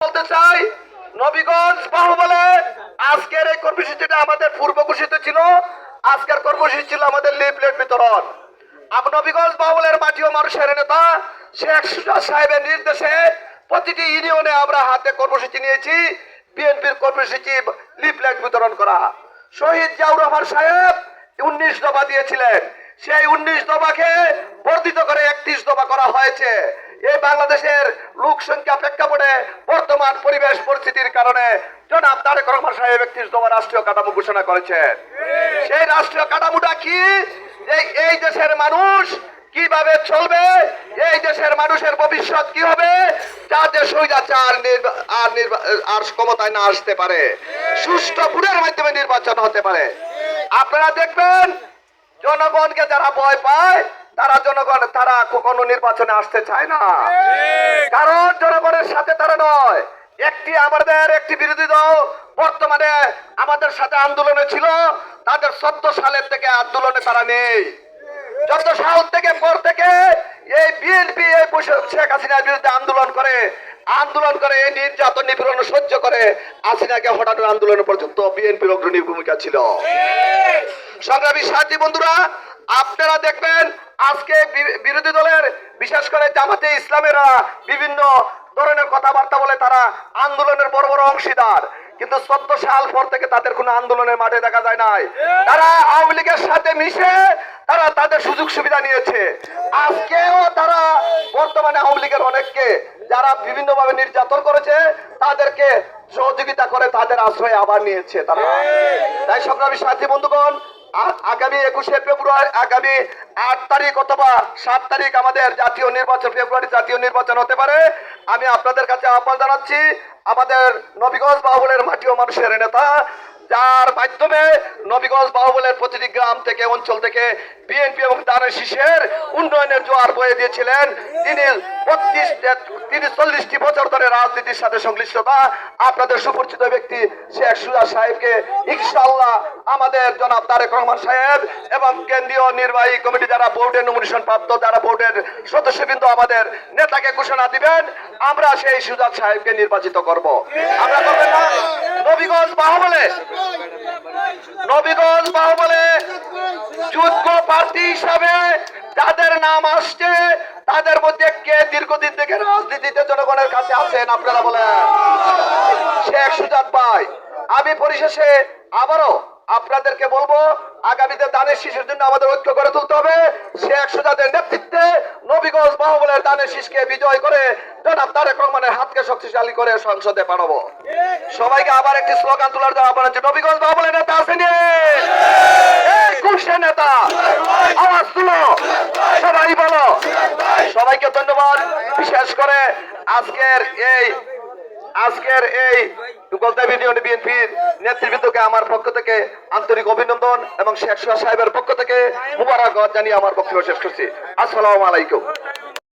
বলতে চাই, নবীগঞ্জ বাহুবলে আজকের এই কর্মসূচিটা আমাদের পূর্ব ছিল। আজকের কর্মসূচি ছিল আমাদের লিফলেট বিতরণ। নবীগঞ্জ বাহুবলের মাটি ও মানুষের নেতা শেখ সাহেবের নির্দেশে প্রতিটি ইউনিয়নে আমরা হাতে কর্মসূচি নিয়েছি। বিএনপির কর্মসূচি লিফলেট বিতরণ করা। শহীদ জিয়াউর রহমান সাহেব উনিশ দফা দিয়েছিলেন। সেই উনিশ দফাকে বর্ধিত করে একত্রিশ দফা করা হয়েছে। এই বাংলাদেশের লোক সংখ্যা প্রেক্ষাপটে বর্তমান পরিবেশ পরিস্থিতির কারণে জনাব তারেক রহমান সাহেব একত্রিশ দফা রাষ্ট্রীয় কাঠামো ঘোষণা করেছেন। সেই রাষ্ট্রীয় কাঠামোটা কি? এই দেশের মানুষ কীভাবে চলবে? এই দেশের মানুষের ভবিষ্যৎ কি হবে? যাতে স্বৈরাচার আর আর ক্ষমতায় না আসতে পারে। সুষ্ঠু ভোটের মাধ্যমে নির্বাচন হতে পারে। আপনারা দেখবেন জনগণকে যারা ভয় পায় তারা জনগণ তারা কখনো নির্বাচনে আসতে চায় না। কারণ জনগণের সাথে তারা নয়। একটি আমাদের একটি বিরোধী দল বর্তমানে আমাদের সাথে আন্দোলনে ছিল। তাদের চোদ্দ সালের থেকে আন্দোলনে তারা নেই। চোদ্দ সাল থেকে পর থেকে এই বিএনপি এই শেখ হাসিনার বিরুদ্ধে আন্দোলন করে আন্দোলন করে এই নির্যাতন নিপীড়ন সহ্য করে হাসিনাকে হঠাৎ আন্দোলন পর্যন্ত বিএনপির অগ্রণী ভূমিকা ছিল। সংগ্রামী সাথী বন্ধুরা, আপনারা দেখবেন আজকে বিরোধী দলের, বিশেষ করে জামাতে ইসলামেরা বিভিন্ন ধরনের কথাবার্তা বলে তারা আন্দোলনের বড় বড় অংশীদার। কিন্তু চোদ্দ সাল পর থেকে তাদের কোনো আন্দোলনের মাঠে দেখা যায় নাই। তারা আওয়ামী লীগের সাথে মিশে তারা তাদের সুযোগ সুবিধা নিয়েছে। আজকেও তারা বর্তমানে আওয়ামী লীগের অনেককে, যারা বিভিন্নভাবে নির্যাতন করেছে, তাদেরকে সহযোগিতা করে তাদের আশ্রয় আবার নিয়েছে তারা। তাই সংগ্রামী সাথী বন্ধুগণ আগামী একুশে ফেব্রুয়ারি, আগামী আট তারিখ অথবা সাত তারিখ আমাদের জাতীয় নির্বাচন, ফেব্রুয়ারি জাতীয় নির্বাচন হতে পারে। আমি আপনাদের কাছে আহ্বান জানাচ্ছি, আমাদের নবীগঞ্জ বাহুলের মাটি ও মানুষের নেতা যার মাধ্যমে নবীগঞ্জ বাহুবলের প্রতিটি গ্রাম থেকে, অঞ্চল থেকে বিএনপি এবং দানের শীষের উন্নয়নের জোয়ার বয়ে দিয়েছিলেন। তিনি বত্রিশ তিনি চল্লিশটি বছর ধরে রাজনীতির সাথে সংশ্লিষ্টতা আপনাদের সুপরিচিত ব্যক্তি শেখ সুজা সাহেবকে ইনশাল্লাহ আমাদের জনাব তারেক রহমান সাহেব এবং কেন্দ্রীয় নির্বাহী কমিটি যারা বোর্ডের নমিনেশন প্রাপ্ত, যারা বোর্ডের সদস্যবৃন্দ আমাদের নেতাকে ঘোষণা দিবেন, আমরা সেই সুজাত সাহেবকে নির্বাচিত করব। আমরা করবেন না? নবীগঞ্জ বাহুবলে। নবীগঞ্জ বাহুবলে। যোগ্য প্রার্থী হিসাবে যাদের নাম আসছে, তাদের মধ্যে কে দীর্ঘদিন থেকে রাজনীতিতে জনগণের কাছে আছেন আপনারা বলেন? শেখ সুজাত ভাই, আমি পরিশেষে আবারও আপনাদেরকে বলব, আগামীতে দানের শিশুর জন্য আমাদের ঐক্য করে তুলতে হবে। শেখ সুজাতের নেতৃত্বে নবীগঞ্জ বাহুবলের দানের শীষকে বিজয় করে জনাব তারেক রহমানের হাতকে শক্তিশালী করে সংসদে পাঠাবো। সবাইকে আবার একটি স্লোগান তোলার জন্য আপনার হচ্ছে নবীগঞ্জ বাহুবলের নেতা আসেনি নেতা, আওয়াজ তুলো, সবাই বলো। সবাইকে ধন্যবাদ। বিশেষ করে আজকের এই আজকের এই গলদাবি ইউনিয়ন বিএনপির নেতৃবৃন্দকে আমার পক্ষ থেকে আন্তরিক অভিনন্দন এবং শেখ শাহ সাহেবের পক্ষ থেকে মুবারকবাদ জানিয়ে আমার বক্তব্য শেষ করছি। আসসালামু আলাইকুম।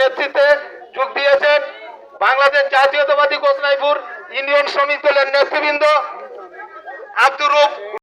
নেতৃত্বে যোগ দিয়েছেন বাংলাদেশ জাতীয়তাবাদী গোসনাইপুর ইউনিয়ন শ্রমিক দলের নেতৃবৃন্দ আব্দুর রূপ